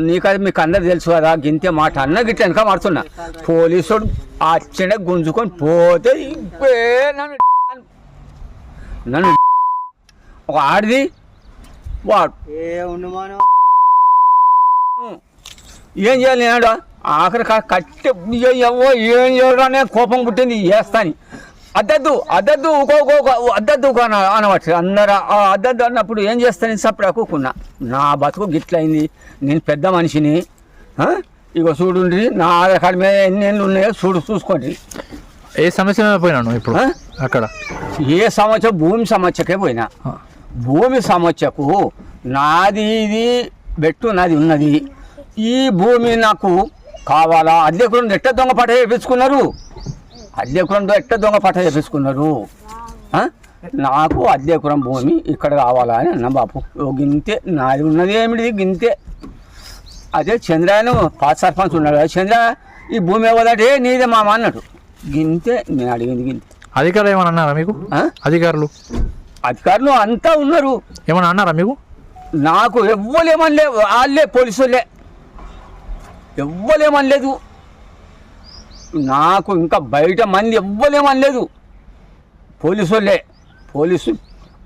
నీకది మీకు అందరు తెలుసు కదా గింతే మాట అన్న గిట్ల వెనక మాడుతున్నా పోలీసుడు అచ్చనే గుంజుకొని పోతే నన్ను నన్ను ఒక ఆడిది. వాడు ఏ చేయాలి నేను ఆఖరి కట్టె ఏం చేయాలనే కోపం పుట్టింది చేస్తాని అద్దద్దు అద్దద్దు అద్దద్దు అన అనవచ్చు. అందరు అద్దద్దు అన్నప్పుడు ఏం చేస్తాను? సప్పుడు అక్కుకున్నా నా బతుకు గిట్లయింది. నేను పెద్ద మనిషిని? ఇగో చూడుండ్రి నా ఆధార్ కార్డు మీద ఎన్ని ఏళ్ళు ఉన్నాయో చూడు చూసుకోండి. ఏ సమస్య మీద పోయినాను ఇప్పుడు? అక్కడ? ఏ సమస్య? భూమి సమస్యకే పోయినా. భూమి సమస్యకు నాది ఇది బెట్టు నాది ఉన్నది. ఈ భూమి నాకు కావాలా? అద్దెకురం ఎట్ట దొంగ పట్ట చేపించుకున్నారు? అద్దెకురం ఎట్ట దొంగ పట్ట చేపించుకున్నారు? నాకు అద్దెకురం భూమి ఇక్కడ కావాలా అని అన్న బాపు ఓ గింతే నాది ఉన్నది ఏమిటి? గింతే. అదే చంద్రాయను పాత సర్పంచ్ ఉన్నాడు చంద్ర ఈ భూమి ఇవ్వదంటే నీదే మామ అన్నాడు. గింతే నేను అడిగింది గింతే. అధికారులు ఏమన్నా అన్నారా మీకు? అధికారులు? అధికారులు అంతా ఉన్నారు. ఏమన్నా అన్నారా మీకు? నాకు ఎవ్వలేమనలే వాళ్ళే పోలీసులే. ఎవ్వలేమనలేదు. నాకు ఇంకా బయట మంది ఎవ్వలేమనలేదు పోలీసులే పోలీసు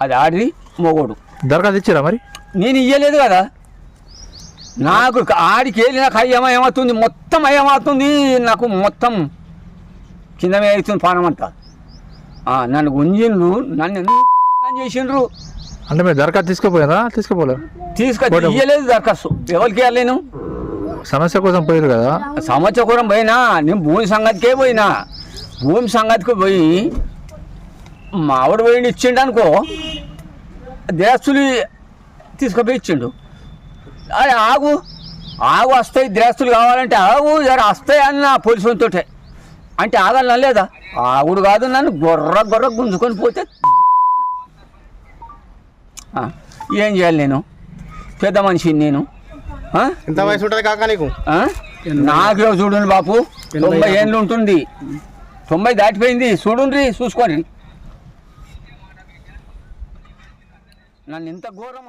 అది ఆడిది మొగోడు. దరఖాస్తు ఇచ్చారా మరి? నేను ఇయ్యలేదు కదా. నాకు ఆడికి వెళ్ళి నాకు అయ్యమ ఏమవుతుంది మొత్తం అయ్యమవుతుంది? నాకు మొత్తం కింద మీద అవుతుంది పానం అంతా. నన్ను గుంజిండ్రు నన్ను చేసిండ్రు? అంటే మీరు దరఖాస్తు తీసుకుపోయారా? తీసుకుపోలేరు తీసుకొచ్చి ఇయ్యలేదు దరఖాస్తు. ఎవరికి ఇవ్వలేను సమస్య కోసం పోయారు కదా? సమస్య కోసం పోయినా నేను భూమి సంగతికే పోయినా. భూమి సంగతికి పోయి మా ఆవిడ పోయి ఇచ్చిండు అనుకో దేస్తులు తీసుకుపోయి ఇచ్చిండు. అరే ఆగు ఆగు వస్తాయి ద్రాస్తులు కావాలంటే ఆగు జర వస్తాయి అన్న పోలీసులతో అంటే ఆగాలనా లేదా? ఆగుడు కాదు నన్ను గొర్ర గొర్ర గుంజుకొని పోతే ఏం చేయాలి నేను? పెద్ద మనిషిని నేను. ఎంత వయసు ఉంటుంది కాక నీకు? ఆ? నాకే చూడండి బాపు తొంభై ఏళ్ళు ఉంటుంది. తొంభై దాటిపోయింది చూడండి చూసుకోండి నన్ను ఇంత ఘోరం